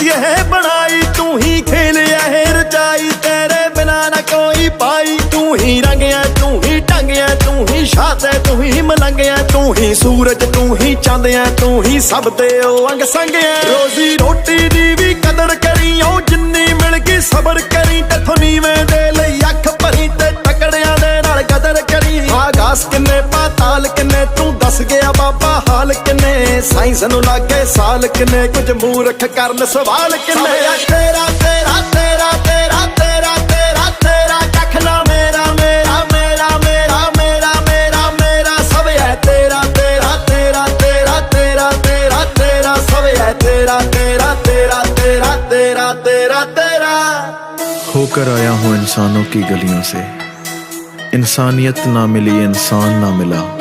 ਖਲਕ ਦੀ ਬਣਾਈ, ਤੂੰ ਹੀ ਖੇਲਿਆ ਹੈ ਰਚਾਈ। ਤੇਰੇ ਬਿਨਾ ਨਾ ਕੋਈ ਪਾਈ, ਤੂੰ ਹੀ ਰੰਗਿਆ, ਤੂੰ ਹੀ ਟੰਗਿਆ ਤੂੰ ਹੀ ਸ਼ਾਤੇ ਤੂੰ ਹੀ ਮਲੰਗਿਆ, ਤੂੰ ਹੀ ਸੂਰਜ, ਤੂੰ ਹੀ ਚਾਂਦਿਆ, ਤੂੰ ਹੀ ਸਭ ਤੇ ਉਹ ਅੰਗ ਸੰਗਿਆ। ਰੋਜ਼ੀ ਰੋਟੀ ਦੀ ਵੀ ਕਦਰ ਕਰੀ ਉਹ ਜਿੰਨੀ ਮਿਲ ਗਈ ਸਬਰ ਕਰੀ, ਤੇਥੋਂ ਨੀਵੇਂ ਦੇ ਲਈ ਅੱਖ ਭਰੀ ਤੇ ਟਕੜਿਆਂ ਦੇ ਨਾਲ ਕਦਰ ਕਰੀ। ਆਗਾਸ ਕਿੰਨੇ ਪਾਤਾਲ, ਕਿੰਨੇ ਤੂੰ ਦੱਸ ਗਿਆ ਬਾਬਾ ਹਾਲ ਕਿੰਨੇ ਸਾਇੰਸ ਨੂੰ ਲਾਗੇ ਸਾਲ ਕਿੰਨੇ ਕੁਝ ਮੂਰਖ ਕਰਨ ਸਵਾਲ ਕਿੰਨੇ ਤੇਰਾ ਤੇਰਾ ਤੇਰਾ ਤੇਰਾ ਤੇਰਾ ਤੇਰਾ ਤੇਰਾ ਕੱਖ ਨਾ ਮੇਰਾ ਮੇਰਾ ਮੇਰਾ ਮੇਰਾ ਮੇਰਾ ਮੇਰਾ ਮੇਰਾ ਸਭ ਹੈ ਤੇਰਾ ਤੇਰਾ ਤੇਰਾ ਤੇਰਾ ਤੇਰਾ ਤੇਰਾ ਤੇਰਾ ਸਭ ਹੈ ਤੇਰਾ ਤੇਰਾ ਤੇਰਾ ਤੇਰਾ ਤੇਰਾ ਤੇਰਾ ਤੇਰਾ होकर आया हूँ इंसानों की गलियों से इंसानियत ना मिली इंसान ना मिला